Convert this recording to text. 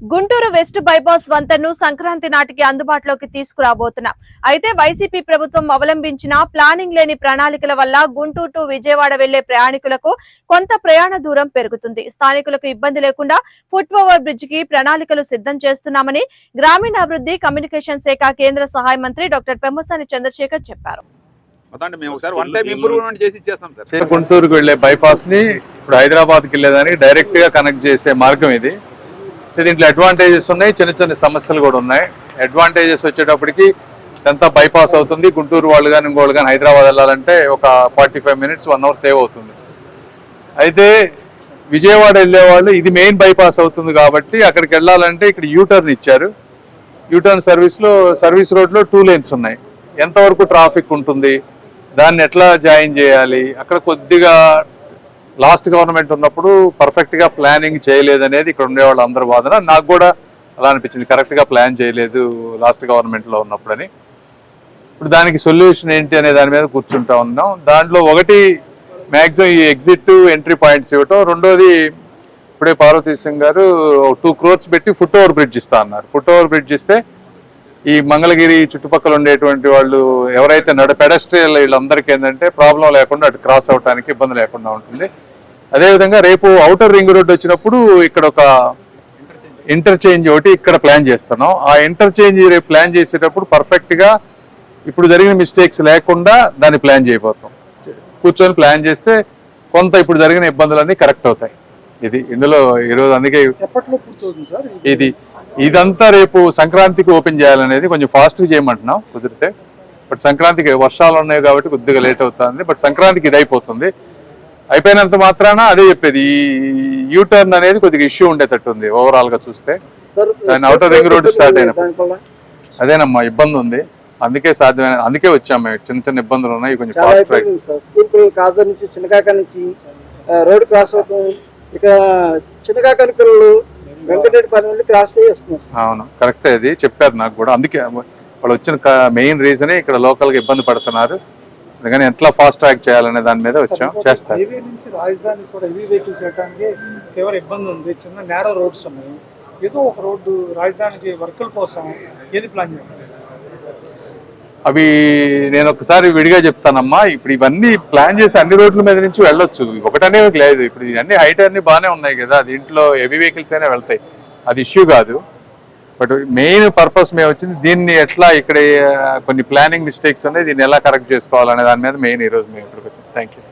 West bypass వంతెనను సంక్రాంతి నాటికి అందుబాటులోకి తీసుకురాబోతున్నాం. అయితే వైసీపీ ప్రభుత్వం అవలంబించిన ప్లానింగ్ లేని ప్రణాళికల వల్ల గుంటూరు టు విజయవాడ వెళ్ళే ప్రయాణికులకు కొంత ప్రయాణ దూరం పెరుగుతుంది. స్థానికులకు ఇబ్బంది లేకుండా ఫుట్ ఓవర్ బ్రిడ్జ్కి ప్రణాళికలు సిద్ధం చేస్తున్నామని గ్రామీణాభివృద్ధి కమ్యూనికేషన్ శాఖ కేంద్ర సహాయ మంత్రి డాక్టర్ పెమ్మసాని చంద్రశేఖర్ చెప్పారు. అదండి మేము ఒకసారి వన్ టైం ఇంప్రూవ్మెంట్ చేసి ఇచ్చేస్తాం సార్. చే- గుంటూరుకు వెళ్ళే బైపాస్ని ఇప్పుడు హైదరాబాద్కి వెళ్ళేదానికి డైరెక్ట్గా కనెక్ట్ చేసే మార్గం ఇది. దీంట్లో అడ్వాంటేజెస్ ఉన్నాయి చిన్న చిన్న సమస్యలు కూడా ఉన్నాయి. అడ్వాంటేజెస్ వచ్చేటప్పటికి ఇదంతా బైపాస్ అవుతుంది. గుంటూరు వాళ్ళు కానీ ఇంకోళ్ళు కానీ హైదరాబాద్ వెళ్ళాలంటే ఒక forty five minutes one hour save అవుతుంది. అయితే విజయవాడ వెళ్ళే వాళ్ళు ఇది మెయిన్ బైపాస్ అవుతుంది కాబట్టి అక్కడికి వెళ్ళాలంటే ఇక్కడ యూటర్న్ ఇచ్చారు. యూటర్న్ సర్వీస్లో సర్వీస్ రోడ్లో టూ లేన్స్ ఉన్నాయి. ఎంతవరకు ట్రాఫిక్ ఉంటుంది దాన్ని ఎట్లా జాయిన్ చేయాలి అక్కడ కొద్దిగా లాస్ట్ గవర్నమెంట్ ఉన్నప్పుడు పర్ఫెక్ట్గా ప్లానింగ్ చేయలేదనేది ఇక్కడ ఉండేవాళ్ళు అందరూ వాదన. నాకు కూడా అలా అనిపించింది. కరెక్ట్గా ప్లాన్ చేయలేదు లాస్ట్ గవర్నమెంట్లో ఉన్నప్పుడని. ఇప్పుడు దానికి సొల్యూషన్ ఏంటి అనే దాని మీద కూర్చుంటా ఉన్నాం. దాంట్లో ఒకటి మ్యాక్సిమం ఈ ఎగ్జిట్ ఎంట్రీ పాయింట్స్ ఇవ్వటం. రెండోది ఇప్పుడే పార్వతీ సింగ్ గారు టూ క్రోర్స్ పెట్టి ఫుట్ ఓవర్ బ్రిడ్జ్ ఇస్తా అన్నారు. ఫుట్ ఓవర్ బ్రిడ్జ్ ఇస్తే ఈ మంగళగిరి చుట్టుపక్కల ఉండేటువంటి వాళ్ళు ఎవరైతే నడ పెడస్ట్రియల్ వీళ్ళందరికీ ఏంటంటే ప్రాబ్లం లేకుండా అటు క్రాస్ అవడానికి ఇబ్బంది లేకుండా ఉంటుంది. అదేవిధంగా రేపు అవుటర్ రింగ్ రోడ్ వచ్చినప్పుడు ఇక్కడ ఒక ఇంటర్చేంజ్ ఒకటి ఇక్కడ ప్లాన్ చేస్తున్నాం. ఆ ఇంటర్చేంజ్ రేపు ప్లాన్ చేసేటప్పుడు పర్ఫెక్ట్గా ఇప్పుడు జరిగిన మిస్టేక్స్ లేకుండా దాన్ని ప్లాన్ చేయబోతాం. కూర్చొని ప్లాన్ చేస్తే కొంత ఇప్పుడు జరిగిన ఇబ్బందులన్నీ కరెక్ట్ అవుతాయి. ఇది ఇందులో ఈరోజు అందుకే ఇది ఇదంతా రేపు సంక్రాంతికి ఓపెన్ చేయాలనేది కొంచెం ఫాస్ట్గా చేయమంటున్నాం. కుదిరితే. బట్ సంక్రాంతికి వర్షాలు ఉన్నాయి కాబట్టి కొద్దిగా లేట్ అవుతుంది. బట్ సంక్రాంతికి ఇది అయిపోతుంది. అయిపోయినంత మాత్రాన అదే చెప్పేది. ఈ యూటర్న్ అనేది కొద్దిగా ఇష్యూ ఉండేటట్టు ఉంది ఓవరాల్గా చూస్తే దాని outer ring road start అయినప్పుడు. అదేనమ్మా ఇబ్బంది ఉంది. అందుకే సాధ్యమైన అందుకే వచ్చాము మేము. చిన్న చిన్న ఇబ్బందులు ఉన్నాయి. కొంచెం ఫాస్ట్ ట్రాక్ స్కూల్ నుంచి చిన్నకాక నుంచి రోడ్ క్రాస్ అవుతాం. ఇక చిన్నకాకని పిల్లలు వెంకటరెడ్డిపల్లి నుండి క్రాస్ చేసి వస్తున్నారు అవును కరెక్ట్ అది చెప్పారు నాకు కూడా. అందుకే వాళ్ళు వచ్చిన మెయిన్ రీజనే ఇక్కడ లోకల్గా ఇబ్బంది పడుతున్నారు. అందుకని ఎట్లా ఫాస్ట్ ట్రాక్ చేయాలనే దాని మీద వచ్చాం. హైవే నుంచి రాజధాని కూడా హెవీ వెహికల్స్ చేయడానికి తీవ్ర ఇబ్బంది ఉంది. చిన్న నేరో రోడ్స్ ఉన్నాయి. ఏదో ఒక రోడ్డు రాజధానికి వర్కుల కోసం ఏది ప్లాన్ చేస్తారు? అవి నేను ఒకసారి విడిగా చెప్తానమ్మా. ఇప్పుడు ఇవన్నీ ప్లాన్ చేసి అన్ని రోడ్ల మీద నుంచి వెళ్ళొచ్చు. ఒకటనే లేదు. ఇప్పుడు ఇవన్నీ హైట్ అన్ని బాగానే ఉన్నాయి కదా. దీంట్లో హెవీ వెహికల్స్ అయినా వెళ్తాయి. అది ఇష్యూ కాదు. బట్ మెయిన్ పర్పస్ మేము వచ్చింది దీన్ని ఎట్లా ఇక్కడ కొన్ని ప్లానింగ్ మిస్టేక్స్ ఉన్నాయి దీన్ని ఎలా కరెక్ట్ చేసుకోవాలనే దాని మీద మెయిన్ ఈరోజు మేము ఇక్కడికి వచ్చింది థ్యాంక్ యూ